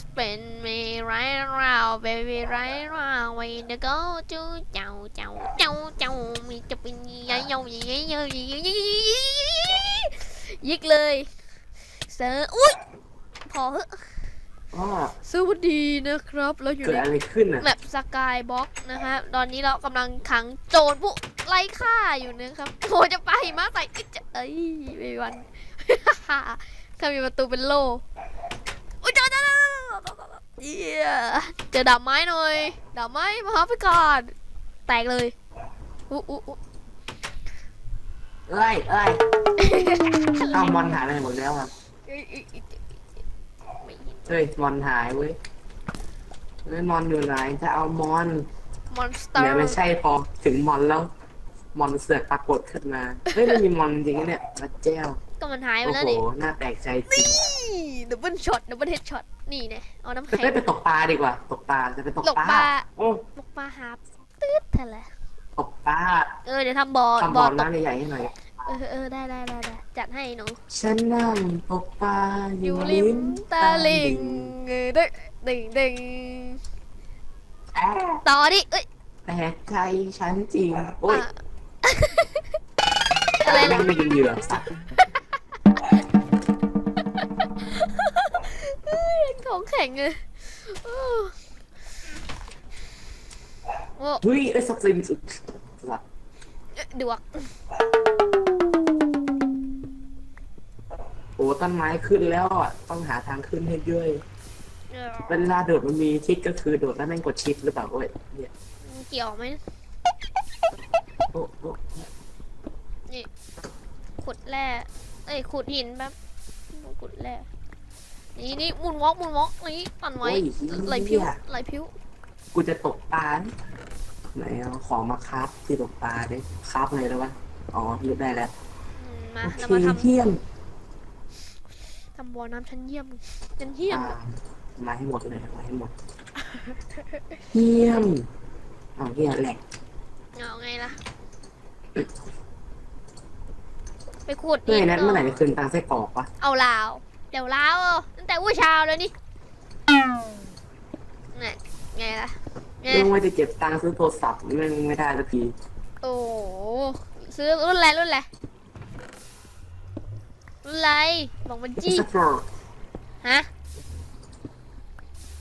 spin me right around baby right around when the go to เจ้าเจ้าเจ้าเจ้ามีจะเป็นยังยังยังยังยังยังยิกเลยเซอร์อุ้ยพอเหอะอ๋อสวัสดีนะครับ เราอยู่เกิดในอะไรขึ้นอะแมปสกายบ็อกนะฮะ ตอนนี้เรากำลังขังโจรผู้ไล่ฆ่าอยู่นะครับโอ้จะไปมาใส่อิ๊ะจะเอ้ยไม่มีวันข้ามีประตูเป็นโล่อุ้ยเจอเจอเจอ เจอเจอเยี่ยเจอดาบไม้หน่อยดาบไม้มาหาไปก่อนแตกเลยอู้อู้อู้เอ้ยเอ้ยเอามอนหายไปไหนหมดแล้วอะเอ้ยเอ้ยเอ้ยไม่เห็นเฮ้ยมอนหายเว้ยเฮ้ยมอนอยู่ไหนจะเอามอนมอนสเตอเดี๋ยวร์ไม่ใช่พอถึงมอนแล้ว มอนเสือกปรากฏขึ้นมาเฮ้ยมันมีมอนจริงๆเนี่ยพระเจ้า ก็มันหายไปโอ้แล้วโห นี่น่าแปลกใจจริงดับเบิลช็อตดับเบิลเฮดช็อตนี่เนี่ยเอาน้ำแข็งเฮ้ยไปตกปลาดีกว่า ตกปลาจะไปตกตกปลาปลาโอ้ตกปลาหาบตืดเท่าไหร่ตกปลาเออเดี๋ยวทำบ่อทำบ่บ่ออตกน้ำใหญ่ๆให้หน่อย เออเออได้ได้ได้ได้จัดให้หนู ฉันนั่งตกปลาออยู่ยู่ริมตาลิงเออดึงดึงดึงแอะต่อดิเอ้ยแปลกใจฉันจริง โอ้ยอะอะไรแม่นะงไม่กินเหยื่อสัตว์ ของแข็งเลยโอ้โอ้เฮ้ยไอ้สัตว์สินสุดสัตว์ดวกโอ้ต้นไม้ขึ้นแล้วอะต้องหาทางขึ้นให้ด้วยเออเวลาโดดมันมีทิศก็คือโดดแล้วแม่งกดชิปหรือเปล่าโอ้ยเนี่ยเกี่ยวไหมโอ้โอ้ขุดแร่เอ้ยขุดหินแบบขุดแร่ นี่นี่มุนวอกมุนวอกนี่ปั่นไว้โอ้ยไหลผิวเหี้ย ไหลผิวกูจะตกปลาไหนเอาของมาคราฟที่ตกปลาดิคราฟเลยแล้ววะ อ๋อยึดได้แล้วอืมมาโอเราเคมาทเยี่ยมำทำบ่อน้ำชั้นเยี่ยมชั้นเยี่ยมอ่ามาให้หมดเลยมาให้หมดเยี่ยมเอาเยี่ยแหลกเอาไงล่ะ ไปขุดเฮ้ยหินั้นก่เมื่อไหร่จะคืนตังค์ไส้กรอกวะเอาลาว เดี๋ยวลาวเออตั้ง แต่ว่าเช้าแล้วนี่นี่ไงล่ะไงเรื่องว่าจะเก็บตังค์ซื้อโทรศัพท์แม่งไม่ได้สักทีโอ้โหซื้อรุ่นอะไรรุ่นอะไรรุ่นอะไรบอกมันจี้สักโปรฮะ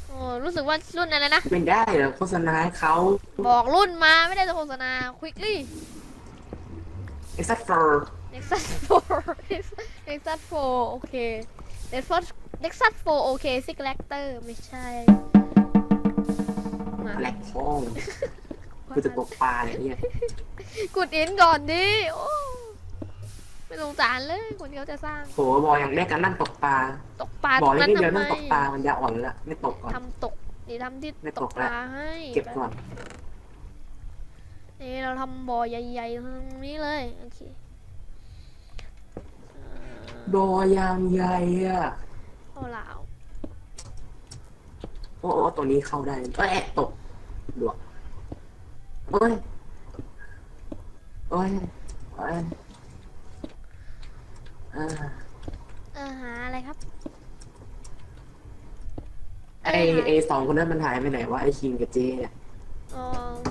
โอ้รู้สึกว่ารุ่นอะไรนะไม่ได้เหรอโฆษณาให้เขาบอกรุ่นมาไม่ได้จะโฆษณา quickly ไอ้สักโปร Nexus 4 Nexus 4โอเค Nexus Nexus 4โอเคซิกแล กเตอร์ไม่ใช่มาแหลกฟองกูจะตกปลาเนี่ยเนี่ยกดอินก่อนดิโอ้ไม่สงสารเลยคนที่เขาจะสร้างโหบอกอย่างแรกกันนั่งตกปลา ตกปลาบอกตรงเล่นั้นนเดียวทำไมนั่งตกปลามันจะอ่อนละไม่ตกก่อน ทำตกนี่ทำที่ไม่ตตกกปละ ลาให้เก็บก่อนนี่เราทำบ่อใหญ่ๆตรงนี้เลยโอเค บอยามใหญ่อะ เอาลาวโอ้โอ้ตัวนี้เข้าได้เอ้ยตกดวกโอ้ยโอ้ยโอ้ยอ่าเออหาอะไรครับไอไอสองคนนั้นมันหายไปไหนวะไอคิงกับเจเนี่ยอ๋อ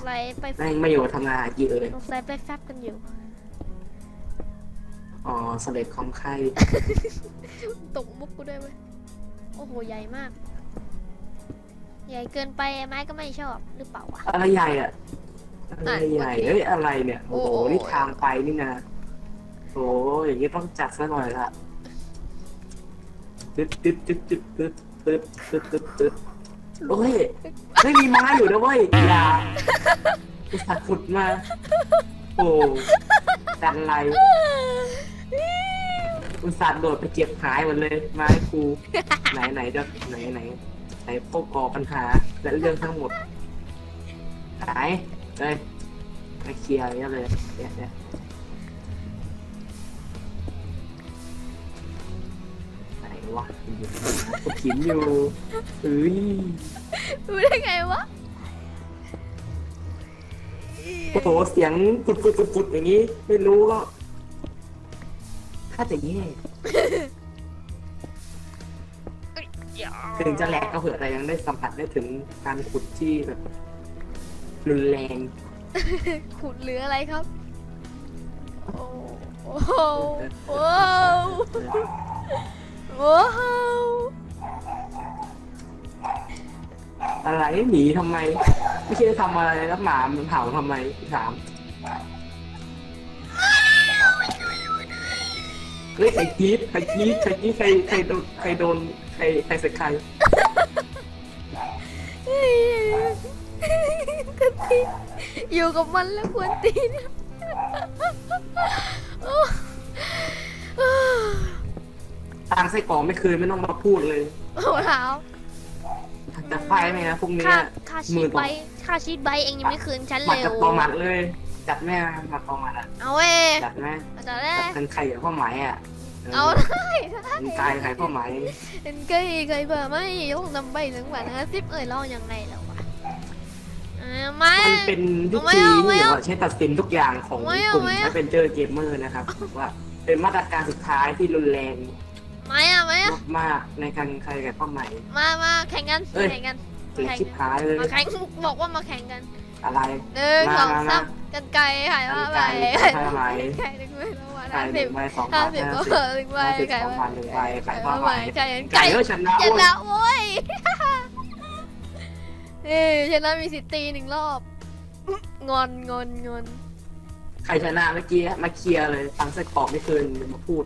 ไลฟ์ไปแม่งไม่อยู่ทำงานหากินเลยสงสัยไปแฟบกันอยู่ อ๋อสำเร็จความไข้ตกมุกกูด้วยไหม โอ้โหใหญ่มาก ใหญ่เกินไปไอ้ไม้ก็ไม่ชอบหรือเปล่าวะ อะไรใหญ่อะอะไรใหญ่เอ้ยอะไรเนี่ย โอ้โห โอ้โห นี่ทางไปนี่นะโอ้ยอย่างนี้ต้องจัดซะหน่อยละตึ๊ดตึ๊ดตึ๊ดตึ๊ดตึ๊ดตึ๊ดตึ๊ดตึ๊ดตึ๊ดโอ้ยไม่มีไม้อยู่นะเว้ยอย่าอุตส่าห์ขุดมา โอ้ดันไร อุตส่าห์โดดไปเก็บหายหมดเลยไม้กูไหนไหนจะไหนไหนไหนพวกก่อปัญหาและเรื่องทั้งหมดหายเลยมาเคลียร์เยอะเลยเนี่ยเนี่ยไหนวะอยู่ไหนวะกูขินอยู่เฮ้ยรู้ได้ไงวะโอ้โหเสียงฟุดฟุดฟุดฟุดอย่างนี้ ไม่รู้ก็ ถ้าจะแย่ยาวถึงจะแหลกก็เผื่อะแต่ยังได้สัมผัสได้ถึงการขุดที่แบบรุนแรง ขุดเหลืออะไรครับ โอ้โอ้โหโอ้โอ้โหอะไรหนีทำไม ไม่ใช่ทำอะไรแล้วหมามันเห่าทำไมถาม เฮ้ยใครกรีดใครกรีดใครกรีดใครใครโดนใครโดนใครใครใส่ใครเฮ้ยกันตีนอยู่กับมันแล้วควรตีนโอ้โอ้ตังไส้กรอกไม่คืนไม่ต้องมาพูดเลยโหเท้าจะไฟไหมนะพรุ่งนี้ค่าอะค่ามืชีอดตกใบค่าชีดใบเองยังไม่คืนฉันหมัดเร็กับวตัวหมัดเลย จัดแม่หมัดตัวหมัดอะเอาเว้ยจัดแม่เอาจะได้จัดกันไข่กับข้าวไหมอะเอาได้ได้เป็นกายไข่ข้าวไหมเป็นเคยเคยเบอร์ไม่ยกนำใบถึงวันนะซิปเอ่ยลองยังไงแล้ววะอ่ามามันเป็นวิไม่ธีเอาที่ไม่แบบเอาว่าใช้ตัดสินทุกอย่างของไม่เอากลุ่มไม่เอาแอดเวนเจอร์เกมเมอร์นะครับว่าเป็นมาตรการสุดท้ายที่รุนแรงไม่อะไม่อะมากๆในการใครกับข้าวไหมมามาแข่งกันเอ้ยแข่งกันถึงชิบหายเลยมาแข่งบอกว่ามาแข่งกันอะไรหนึ่งมาสองมาสาม กันไกลหายว่าไปกันไกลหายว่าไปไก่หนึ่งใบแล้ววันไข่ห้าหสินึ่บงใบสองห้าพันสิบห้าก็สิบเออหนึ่งใบห้าสิบไก่สองว่าพันหนึ่งใบไข่ไก่ข้าวไหมว่าไก่ไก่ไก่ก็ชนะชโอ้ยนะโว้ยเอ้ยชนะมีสิทธิ์ตีหนึ่งรอบ งอนงอนงอนใครชนะเมื่อกี้มาเคลียร์เลยตังไส้กรอกไม่คืนมาพูด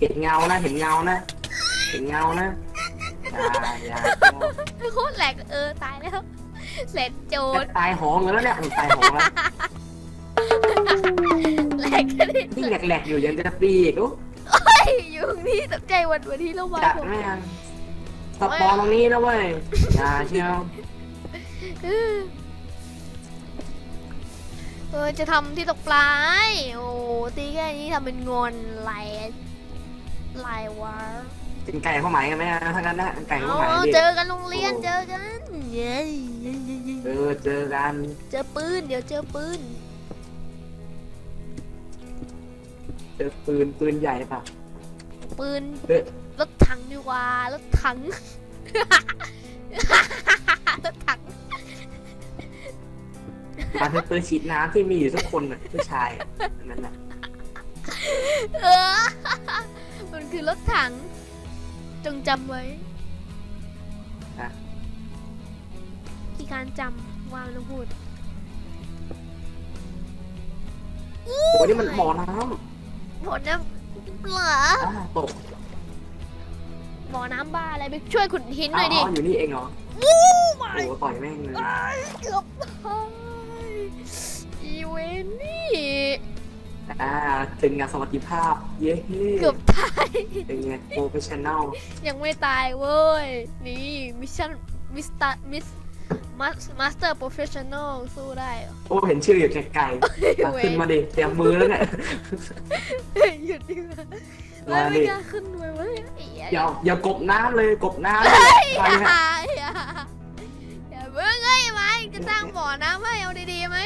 เห็นเงานะ เห็นเงานะ เห็นเงานะอย่าอย่าโคตรแหลกเออตายแล้ว แหลกโจจะรตายหองแล้วเนี่ยมันตายหองแล้วแหลกกันดิที่แหลกๆอยู่ยังจะตีอีกโอ้อยู่ตรงนี้ตกใจวันวันที่เรามาจัดผมแม่งสปอนตรงนี้นะเว้ยอย่าเชียวเออเออจะทำที่ตกปลาให้โอ้ตีแค่นี้ทำเป็นงอนไหลไหลวะ กินไก่ข้าวไหมกันไหมอะถ้างั้นนะไก่ข้าวเอาไหมดิเจอกันโรงเรียนเจอกันเย้เออเจอกันเจอปืนเดี๋ยวเจอปืน เจอปืนปืนใหญ่ป่ะปืนเอ๊ะรถถังดีกว่ารถถัง รถถังมาเป็นปืนฉีดน้ำที่มีอยู่ทุกคนน่ะผู้ชายอะอันนั่นแหละเออ มันคือรถถัง จงจำไว้ที่การจำว่ามันต้องพูด โอ้ยนี่มันบ่อน้บ่อน้ำเหรอำอ่าตกบ่อน้ำบ้าอะไรไปช่วยขุดหินหน่อยดิอ๋ออยู่นี่เองเหรอโอ้โอ้ my โหต่อยแม่งเลยเกือบตายอีเวนนี่ อ่าถึงงานสวัสดิภาพ เย้เกือบตาย เป็นไงโปรเฟชชั่นแนลยังไม่ตายเว้ย นี่มิชชั่นมิสตามิสมาสเตอร์โปรเฟชชั่นอลสู้ได้เหรอโอ้เห็นชื่ออยู่ไกลๆอะขึ้นมาดิเตรียมมือแล้วเนี่ยเฮ้ยหยุดดีกว่ามาไม่ดิกล้าขึ้นไปเว้ยไอ้เหี้ยอย่าอย่ากบน้ำเลยกบน้ำเลยไปอย่าฮะอย่าอย่าเพิ่งเอ้ยไม้จะสร้างบ่อน้ำให้เอาดีๆไหม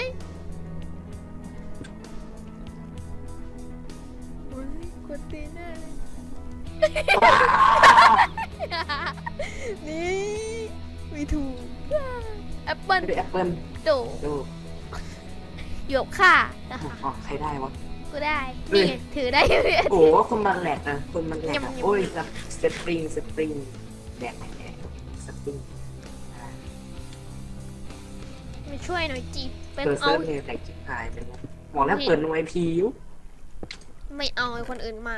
ตีนแน่เลยนี่ไม่ถูกแอปเปิลไม่ได้แอปเปิ้ลโดดูหยกค่ะ อ๋อใครได้วะ กูได้เฮ้ยนี่ ถือได้เพื่อนโอ้โหคนมันแหลกนะคนมันแหลกอะยำๆโอ้ยสปริงสปริงแดกแดกสปริงมาช่วยหน่อยจีบเป็นเปิดเอา เซิร์ฟเลยแตกจิบหายไปแล้วบอกแล้วเปิดโนไอพีอยู่ ไม่เอาไอ้คนอื่นมา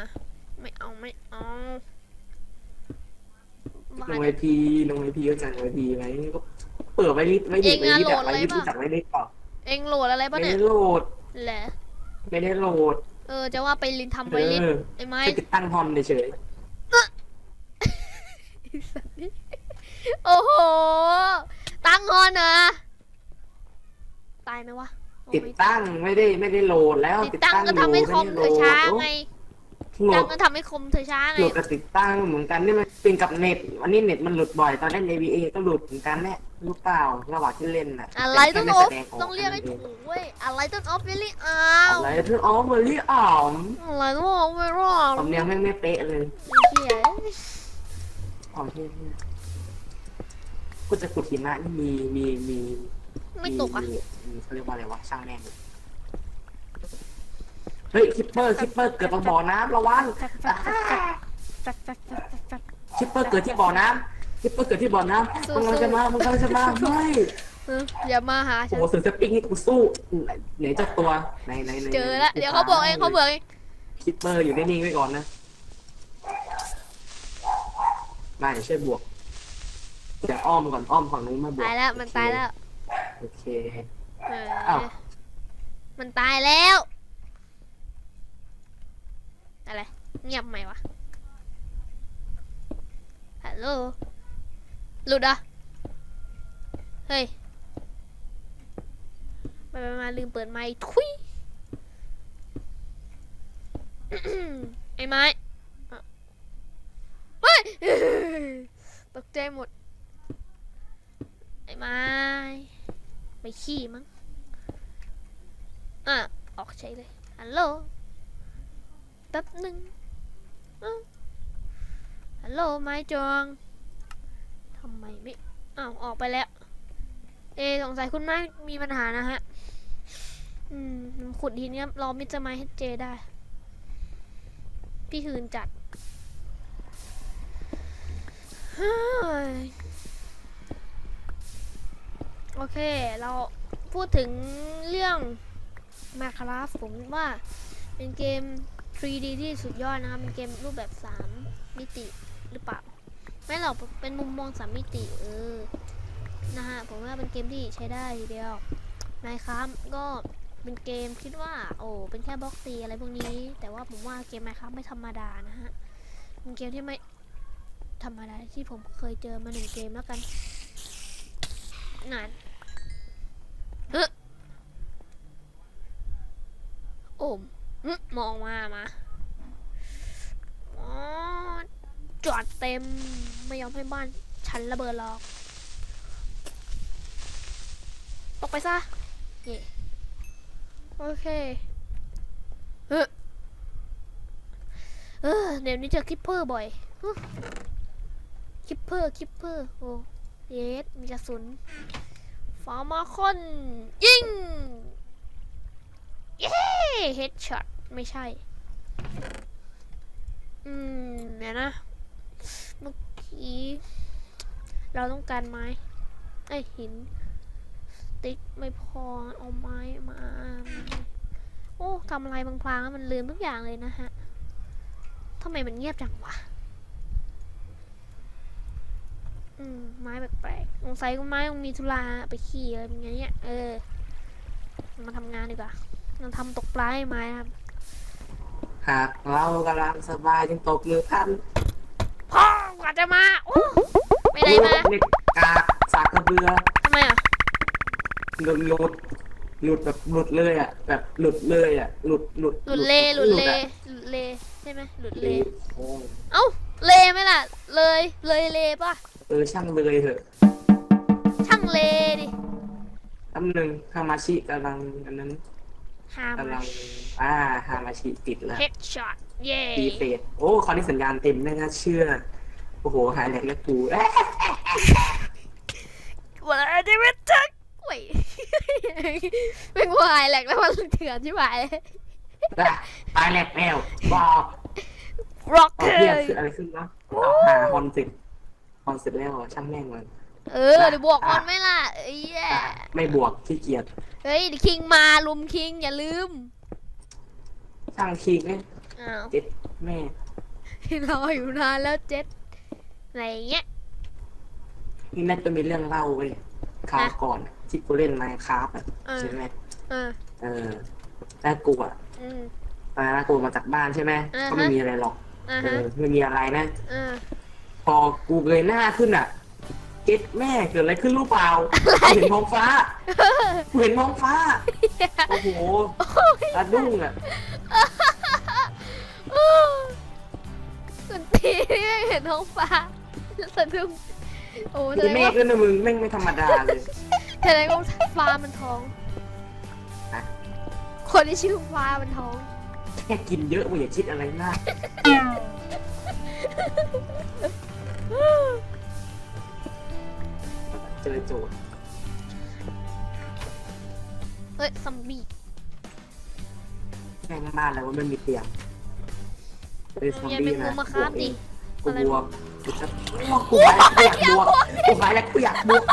ไม่เอาไม่เอาบ้าโนนไอพีโนไอพีก็จัดโนไอพีไหมก็เปิดไว้ลิสไว้ดิเองไว้อะลิสโหลอะดไว้อะไรลิสปะรู้จักไว้ลิสเปล่าเองโหลดอะไรไม่ปะเนี่ยได้โหลดแหละไม่ได้โหลดเออจะว่าไปลินทำเอไว้ลินอไอ้ไม้ ไปติดตั้งฮอนเฉยไอ้สัตว์นี่โอ้โห ตั้งฮอนนะ ตายไหมวะโอ้ๆ ติดไม่ตั้งไม่ได้ไม่ได้โหลดแล้วติดตั้งก็ทำให้คอมเธอช้าไงโหลการดก็ทำให้คมเธอช้าไงโหลดกับติดตั้งเหมือนกันนี่มันเป็นกับเน็ตวันนี้เน็ตมันหลุดบ่อยตอนเล่น AVA ก็หลุดเหมือนกันแหละรู้เปล่าระหว่างที่เล่นน่ะอะไรต้องแต่ออฟแค่ไม่แสดต้องเรียกให้ถูกเว้ยอะไรต้องออฟเวลี่อ้าออกวอะไรที่อ๋อเบอร์รี่อ๋อมอะไรต้องออฟเวลี่อ้าวสำเนียงแม่งไม่เป๊ะเลยเหี้ยอ๋อที่กูจะขุดหิมะนี่มีมีมี ไม่ตกอะ มีเขาเรียกว่าอะไรวะช่างแม่งเฮ้ยคิปเปอร์คิปเปอร์เกิดตรงบ่อน้ำระวังแฟกแฟกแฟกแฟกแฟกแฟกแฟกคิปเปอร์เกิดที่บ่อน้ำคิปเปอร์เกิดที่บ่อน้ำสู้มึงกำลังจะมามึงกำลังจะมาไม่เอออย่ามาหาโอ้ฉัน โหสึกสปิกนี่กูสู้ไหนเจ้าตัวไหนไหนไหนเจอแล้วเดี๋ยวเขาบอกเองเขาบอกเองคิปเปอร์อยู่นิ่งๆไว้ก่อนนะมาเดี๋ยวช่วยบวกเดี๋ยวอ้อมก่อนอ้อมฝั่งนู้นมาบวกตายแล้วมันตายแล้ว โอเค เอออ้าวมันตายแล้ว อะไร เงียบไหมวะ ฮัลโหล หลุดอะ เฮ้ย ไปไปมาลืมเปิดไมค์ทุย ไอ้ไม้อะเฮ้ย ตกใจหมด ไอ้ไม้ ไปขี้มั้ง อะ ออกใช้เลยฮัลโหลแป๊บหนึ่งฮัลโหลไม้จองทำไมไม่อ้าวออกไปแล้ว เอสงสัยคุณไม้มีปัญหานะฮะ อืม ขุดทีนี้รอมิสเตอร์ไม้ให้เจได้ พี่หืนจัดเฮ้ย โอเค เราพูดถึงเรื่อง Minecraft ผมว่าเป็นเกม 3D ที่สุดยอดนะครับ เป็นเกมรูปแบบ 3 มิติหรือเปล่า ไม่หรอก เป็นมุมมอง 3 มิติ เออ นะฮะ ผมว่าเป็นเกมที่ใช้ได้ทีเดียว Minecraft ก็เป็นเกมคิดว่า โอ้ เป็นแค่บล็อกตีอะไรพวกนี้ แต่ว่าผมว่าเกม Minecraft ไม่ธรรมดานะฮะ เป็นเกมที่ไม่ธรรมดาที่ผมเคยเจอมาหนึ่งเกมแล้วกัน นานโอ้มมองมา มาจอดเต็ม ไม่ยอมให้บ้าน ฉันระเบิดหรอก ตกไปซะเย่โอเคเฮ้อเออเดี๋ยวนี้เจอคิปเปอร์บ่อย คิปเปอร์ คิปเปอร์ โอ้ เยสมีกระสุนฟาร์มาคอนยิง เย้เฮดช็อตไม่ใช่ อืมเดี๋ยนะ เมื่อกี้ เราต้องการไม้ ไอหิน ติ๊กไม่พอ เอาไม้มา โอ้ทำอะไรบางพลางๆมันลืมทุกอย่างเลยนะฮะทำไมมันเงียบจังวะ อืมไม้แปลกๆสงสัยคุณไม้คงมีธุระไปขี่อะไรเป็นไงเนี่ยเออ มาทำงานดีกว่าเราทำตกปลาให้ไม้นะครับ หากเรากำลังสบายจึงตบมือพันพ่อกว่าจะมาโอ้ไม่ได้มาเด็กกากสากกระเบือทำไมอะ หลุดหลุดหลุดแบบหลุดเลยอะ แบบหลุดเลยอะ หลุดหลุดหลุดเลหลุดเลอะหลุดเลใช่ไหมหลุดเลเลโอ้เอ้าเลไหมล่ะ เลยเลยเลป่ะ เออช่างเลยเถอะช่างเลดิแป๊บนึงฮามาชิกำลังอันนั้นหามกำลังอ่าฮามาชิติดแล้วเฮดช็อตเย่ดีเฟดโอ้คราวนี้สัญญาณเต็มไม่น่าเชื่อ โอ้โห หายแหลกแล้วกูเอ๊ะวันอะไรไม่ทักเว้ยเป็นวายแหลกแล้วมันเถื่อนใช่ไหม ตายแหลกแล้วบอก ร็อกเอาเกอเรียกร์คืออะไรขึ้นวะเอาหาฮอนเสร็จฮอนเสร็จแล้วเหรอช่างแม่งมันเออเดี๋ยวบวกก่อนไหมล่ะเอ้ยแย่ไม่บวกขี้เกียจเฮ้ยเดี๋ยวคิงมาลุมคิงอย่าลืมช่างคิงเนี่ยอ้าวเจ็ดแม่รออยู่นานแล้วเจ็ดอะไรเงี้ยนี่น่าจะมีเรื่องเล่าเว้ยคราวอะก่อนที่กูเล่นไมค์คราฟอะเออใช่ไหมเออเออแล้วกูอะอืมตอนนั้นกูมาจากบ้านใช่ไหมอ่าฮะก็ไม่มีอะไรหรอก อ่าเอฮะอไม่มีอะไรนะเออพอกูเงยหน้าขึ้นอะ เก็ตแม่เกิดอะไรขึ้นรู้เปล่ากูเห็นท้องฟ้ากูเห็นท้องฟ้า โอ้โหตาดุ้งอะ อู้งเห็นท้องฟ้าสะดุ้งโอ้แสมีดงเมฆว่าด้วยนะมึงแม่งไม่ธรรมดาเลย แสดงว่าฟ้ามันท้องฮะคนที่ชื่อฟ้ามันท้อง แค่กินเยอะมึงอย่าคิดอะไรมากเจอโจทย์เฮ้ยซัมบี้แม่งบ้านแล้วว่ามันมีเตียงเป็นซอมอย่าบี้เป็นงูนะมาครับดิกูบวกกูจะกูหายกูอยากบวกกูหายแล้วกูอยากบวก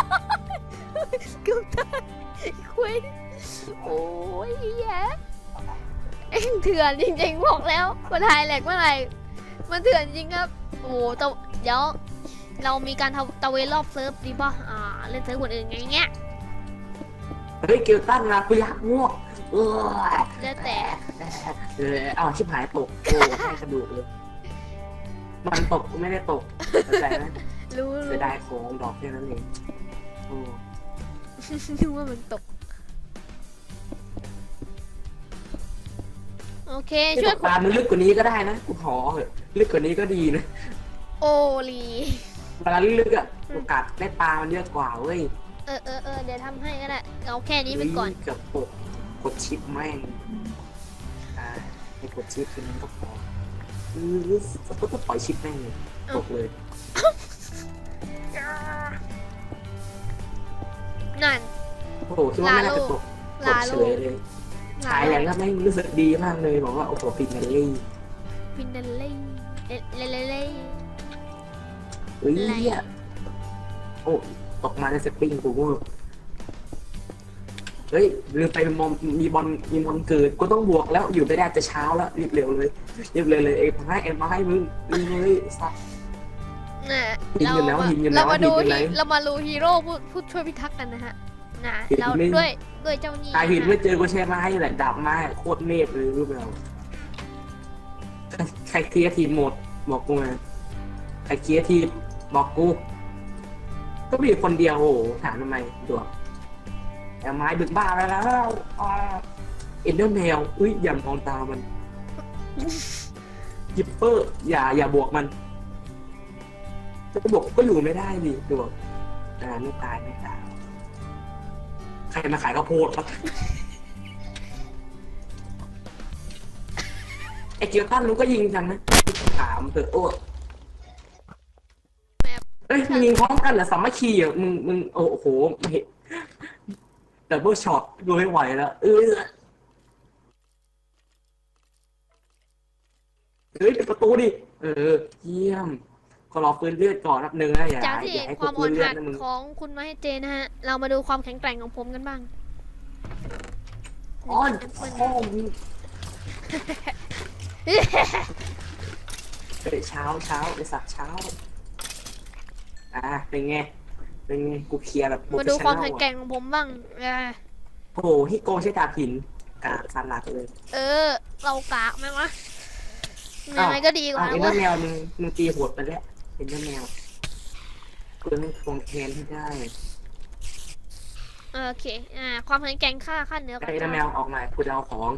เกือบตายคุยโอ้ยแย่ เอ็งเถื่อนจริงๆบอกแล้วคนไทยแหลกเมื่อไหร่มันเถื่อนจริงครับ โอ้ตะเดี๋ยวเรามีการทำตะเวนรอบเซิร์ฟดีป่ะอ่าเล่นเซิร์ฟคนอื่นไงเงี้ยเฮ้ยเกลตันนะกูอยากบวกเออแล้วแต่เออเอาชิบหายตกโอ้ให้กระดูกเลยมันตกกูไม่ได้ตกเข้าใจไหมรู้เสีรู้ยดายของดอกแค่นั้นเองโอ้ นึกว่ามันตก โอเคที่ช่ตวยกปลามันลึกกว่านี้ก็ได้นะกูขอเหอะลึกกว่านี้ก็ดีนะโอลีเวลาลึกๆอะโอกาสได้ปลามันเยอะกว่าเว้ยเออเออเออเดี๋ยวทำให้ก็ได้เอาแค่นี้ไปก่อนเฮ้ยเกือบตกกดชิปแม่งอ่าให้กดชิปแค่นั้นก็พออือก็ต้องปล่อยชิปแม่งเลยตกเลยนั่นโอ้โหคิดว่าไม่น่าจะตกตลากเฉโลยเลย ฉายแรงก็ไม่งรู้สึกดีมากเลยบอกว่าโอ้โหฟินแมนลี่ฟินาเล่เล่เล่เล่เล่เฮ้ยอะไรเหี้ยโอ้ตกมาในสปริงกูเวอร์เฮ้ยลืมไปมอมมีบอลมีบอลเกิดกูต้องบวกแล้วอยู่ไม่ได้จะเช้าแล้วรีบเร็วเลยรีบเลยเลยเอ็มให้เอ็มมาให้มึงรีบเลยสักน่ะหินอยู่แล้วมาหินอยู่แล้วเรามาดูหินอยู่ไหนฮีเรามาดูฮีโร่ผู้ผู้ช่วยพิทักษ์กันนะฮะ นะหินเราไม่ด้วยด้วยเจ้าหนี้ตายหินนะไม่ฮะเจอกูใช้ไม้แหละดาบไม้โคตรเมฆเลยรู้ไหมเราใครเคลียร์ทีมหมดบอกกูไงใครเคลียร์ทีมบอกกู ก็มีคนเดียวโอ้โหถามทำไมตัวแต่ไม้ดึกบ้าไปแล้วเอ็นเดอร์แมวอุ้ยอย่ามองตามันยิปเปอร์ อย่าอย่าบวกมันจะบวกก็อยู่ไม่ได้ดิตัวอ่าไม่ตายไม่ตาย ใครมาขายข้าวโพดครับไอ้เกียวตันรู้ก็ยิงจังนะถามเถอะโอ้เอ้ยมึงยิงพร้อมกันเหรอสามัคคีอะมึงมึงโอ้โหไม่เห็นแต่เบอร์ช็อตดูไม่ไหวแล้วเออเฮ้ยเป็นประตูดิเออเยี่ยม ก็รอฟื้นเลือดก่อนนับหนึ่งนะอย่าจากที่อย่าเห็นให้ความกูอ่ฟื้อนนเลือหัดกนะมึงของคุณมาให้เจนะฮะ เรามาดูความแข็งแกร่งของผมกันบ้างอ้อนพ่อมึงเฮ้ยเช้าเช้าไอสัตว์เช้า อ่าเป็นไงเป็นไงกูเคลียร์แบบ มาดูความโปรแข็งเฟชแกชั่นร่งของผมบ้างเออโอ้โหฮิโกใช้ดาบหินกาดสันหลักเลยเออ เรากากไหมวะยังไงก็ดีกอ้าว่าวเอ็นเดอเว้ยร์แมวมึงมึงตีโหดไปแล้ว เอ็นเดอร์แมวกูต้องทวงแค้นให้ได้เออโอเค อ่า ความแข็งแกร่งค่าค่าเหนือไอ้เอ็นเดอร์แมวออกมากูจะเอาของ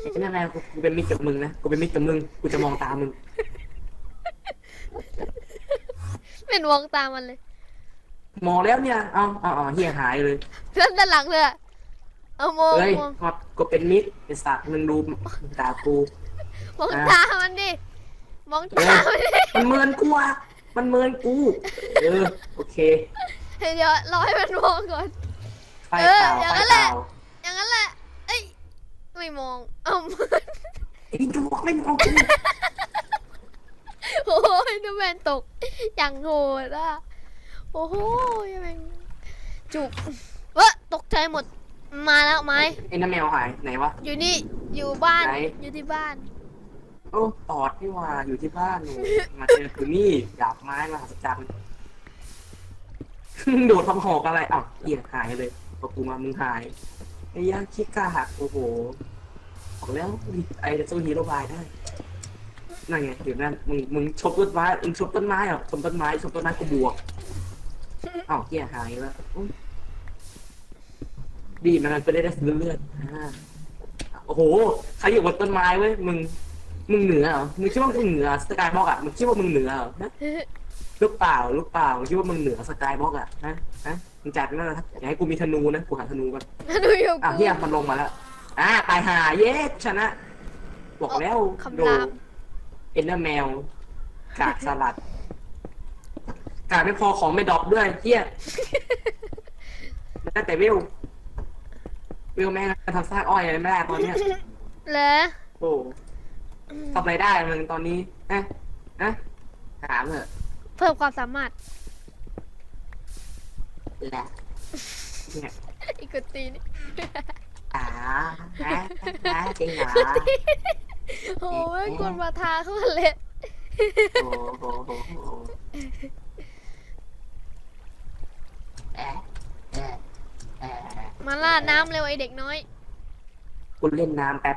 เอ็นเดอร์แมวกูกูเป็นมิตรกับมึงนะ กูเป็นมิตรกับมึง กูจะมองตามึง เป็นวงตามมันเลย มองแล้วเนี่ย เอาเอาเอาเฮียหายเลย เพื่อนด้านหลังเลยอะ เอามองเฮ้ยมองก็ก็เป็นมิตรไอสัตว์มึงดูตากู มองอะตามันดิ มองตามันดิ มันเมินกูอะมันเมินกู เออ โอเคเดี๋ยวรอให้มันมองก่อน ไฟเออเปล่าอย่างไฟนั้นแหเปละล่าอย่างนั้นแหละ เอ้ย ไม่มอง เอ้าไอ้ดูบอกไม่มองกูโอ้ยดูแมนตก อย่างโหดอะ โอ้โหยังไงจุกเวะตกใจหมด มาแล้วไม้ไอ้น้ำแมวหายไหนวะ อยู่นี่อยู่บ้านไหน อยู่ที่บ้าน โอ้ตอดนี่หว่าอยู่ที่บ้านหนูมาเจอกูนี่ดาบไม้มหัศจรรย์ โดดทำหอกอะไรอ้าวเหี้ยหายเลยพอกูมามึงหายไอ้ย่าคิดกล้าหักโอ้โหบอกแล้วไอ้สู้ฮีโร่บายได้นั่นไงเดี๋ยวนั้นมึงมึงชกต้นไม้มึงชกต้นไม้เหรอะชมต้นไม้ชมต้นไม้กูบวกอ้าวเหี้ยหายแล้วอุ๊ย ดีมันไปได้ได้ซื้อเลือดอ่าโอ้โหใครอยู่บนต้นไม้เว้ยมึง มึงเหนือเหรอมึงคิดว่ามึงเหนือสกายบล็อกอะมึงคิดว่ามึงเหนือเหรอฮะลูกเปล่าลูกเปล่ามึงคิดว่ามึงเหนือสกายบล็อกอะฮะฮะมึงจัดนั่นนะอย่าให้กูมีธนูนะกูหาธนูก่อนดูอยู่อะกูเฮียมันลงมาแล้วอะตายหาเย้ชนะ บอกแล้วคำโดรามเอ็นเดอร์แมวกากสลัดกากไม่พอของไม่ดรอปด้วยเฮียได้แต่วิว วิวแม่งทำซากอ้อยอะไรไม่ได้ตอนเนี้ยเหรอโอ้ทำอะไรได้มึงตอนนี้นะนะถามเถอะเพิ่มความสามารถแหละเนี่ยอีกกตีนี่อ่านะนะจริงเหรอโอ้ยกวนมาทาเข้ามาเลยโอ้โหโอ้โหโอ้โหแอะแอะแอะ มาล่าดน้ำเร็วไอเด็กน้อยคุณเล่นน้ำแป๊บ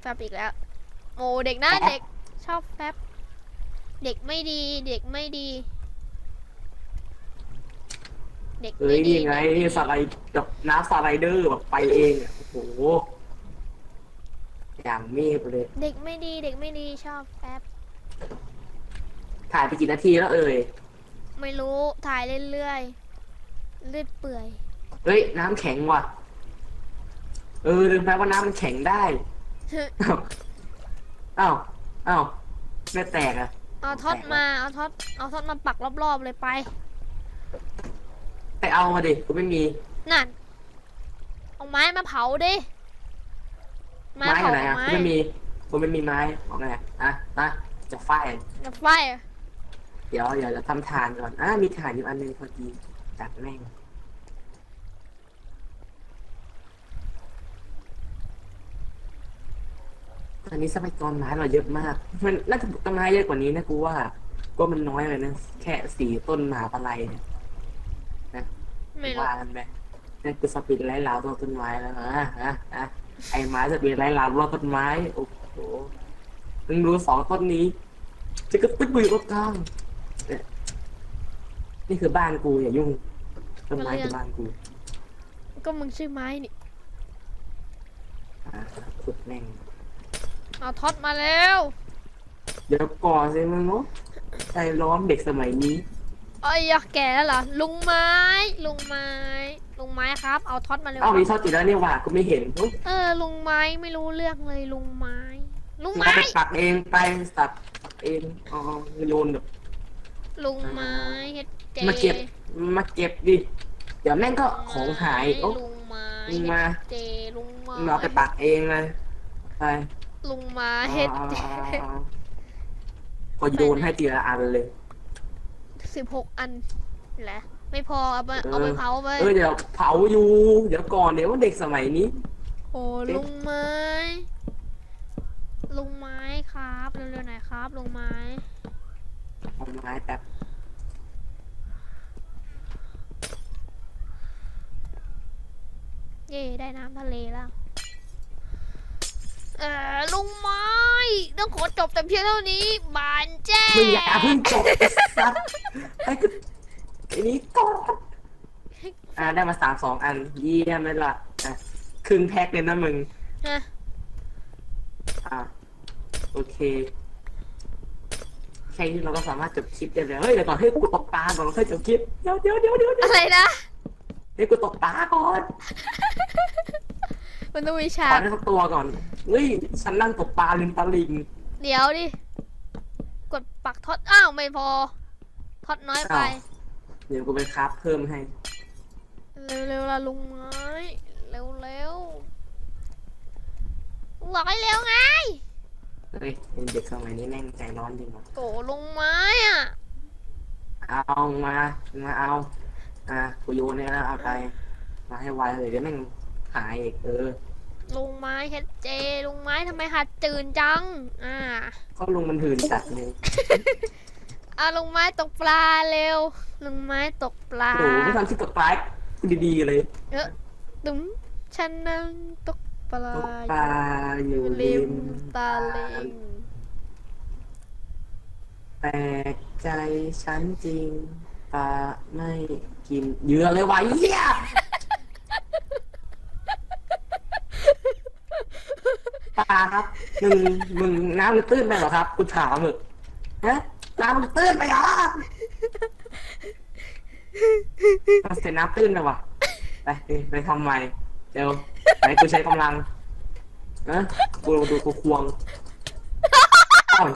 แฟบอีกแล้ว โอ้เด็กหน้าแฟบ เด็กชอบแฟบเด็กไม่ดี เด็กไม่ดี เด็กเอ้ไม่ยดีนี่ไงสไลด์แบบน้ำสไลเดอร์แบบไปเองอะโอ้โห อย่างเมฆเลย เด็กไม่ดีเด็กไม่ดีชอบแฟบถ่ายไปกี่นาทีแล้วเอ่ย ไม่รู้ถ่ายเรื่อยๆเลือดเปื่อย เฮ้ยน้ำแข็งว่ะ เออลืมไปว่าน้ำมันแข็งได้ อ้าวอ้าวไม่แตกอะเอาท็อตมา เอาท็อต เอาท็อตมาปักรอบๆเลยไป ไปเอามาดิกูไม่มี นั่น เอาไม้มาเผาดิไม้อยู่ไหนอะไม้กูไม่มีกูไม่มีไม้ของไงอะอะจะไฟกับไฟอะเดี๋ยวเดี๋ยวจะทำฐานก่อนอะมีฐานอยู่อันหนึงพอดีจัดแม่ง ตอนนี้ทรัพยากรไม้เราเยอะมาก มันน่าจะปลูกต้นไม้เยอะกว่านี้นะกูว่าก็มันน้อยเลยนะแค่สี่ต้นมหาปลายเนี่ยไม่รู้ว่ากันไปนั่นคือสปีดไล่ลาวตัวต้นไม้แล้วอะอะอะไอ้ไม้สปีดไล่ลาวรอบต้นไม้โอ้โหมึงดูสองต้นนี้ จะกระตึกไปอยู่ตรงกลางเนี่ยนี่คือบ้านกูอย่ายุ่งต้นไม้คือบ้านกูก็มึงชื่อไม้นี่อ่าขุดแม่ง เอาท็อตมาแล้วเดี๋ยวก่อนสิมึงเนาะใจร้อนเด็กสมัยนี้เอ้ยอยากแก่แล้วเหรอลุงไม้ ลุงไม้ ลุงไม้ครับ เอาท็อตมาเร็วเอ้ามีทอดติดแล้วนี่หว่ากูไม่เห็นอุ๊ยเออ ลุงไม้ไม่รู้เรื่องเลยลุงไม้ ลุงมึงไม้เอาไปปักเองไปตัดเองอ๋อโยนแบบ ลุงไม้เฮ็ดเจมาเก็บ มาเก็บดิ เดี๋ยวแม่งก็ของหายโอ้ ลุงไม้มึงมาเจลุงไม้ มึงเอาไปปักเองเลยไป ลุงไม้เฮ็ดเจอ๋อก็โยนให้ทีละอันเลยสิบหกอันแหละ ไม่พอเอาไปเออเอาไปเผาไปเออเดี๋ยวเผาอยู่ เดี๋ยวก่อนเดี๋ยวว่าเด็กสมัยนี้ โอ้ลุงไม้ ลุงไม้ครับเร็วๆหน่อยครับ ลุงไม้ทำไม้แป๊บเย่ได้น้ำทะเลแล้ว เออลุงไม้ ต้องขอจบแต่เพียงเท่านี้บานแจ้มึงอย่าเพิ่งจบไอ้สัตว์ไอ้กูไอ้นี้ก่อนอ่าได้มาสามสองอันเยี่ยมเลยล่ะอะครึ่งแพ็คเลยนะมึงฮะอ่าโอเคแค่นี้เราก็สามารถจบคลิปได้เลยเฮ้ยเดี๋ยวก่อนให้กูตกปลาก่อนเราค่อยจบคลิปเดี๋ยวเดี๋ยวเดี๋ยวเดี๋ยวเดี๋ยวอะไรนะ ให้กูตกปลาก่อน มันต้องมีขฉาอก ได้สักตัวก่อนเฮ้ยฉันนั่งตกปลาริมตลิ่งเดี๋ยวดิ กดปักท็อต อ้าว ไม่พอ ท็อตน้อยไป เดี๋ยวกูไปคราฟเพิ่มให้ เร็วๆละลุงไม้ เร็วๆบอกให้เร็วไง เฮ้ยเด็กสมัยนี้แม่งใจร้อนจริงวะโกลุงไม้อะ เอามา มาเอา อะกูโยนเนี่ยแล้วเอาไป มาให้ไวเลยเดี๋ยวแม่ง หายอีกเออลุงไม้เฮดเจลุงไม้ทำไมหัดจืนจัง อ่าก็ลุงมันหื่นจัดเลยอะลุงไม้ตกปลาเร็ว ลุงไม้ตกปลาโอ้โหไม่ทำที่ตกปลาให้ดีๆเลยตุ้มฉันนั่งตกปลาตกปลาอยู่ริริมมตาลิงแปลกใจฉันจริงปลาไม่กินเหยื่อเลยวะเหี้ย ปลาครับมึงมึงน้ำมันตื้นไปเหรอครับกูถามมึงฮะน้ำมันตื้นไปเหรอมันเสียน้ำตื้นไปวะไปไปทำใหม่เดี๋ยวไหนกูใช้กำลังนะกูดูกูควงอ้าว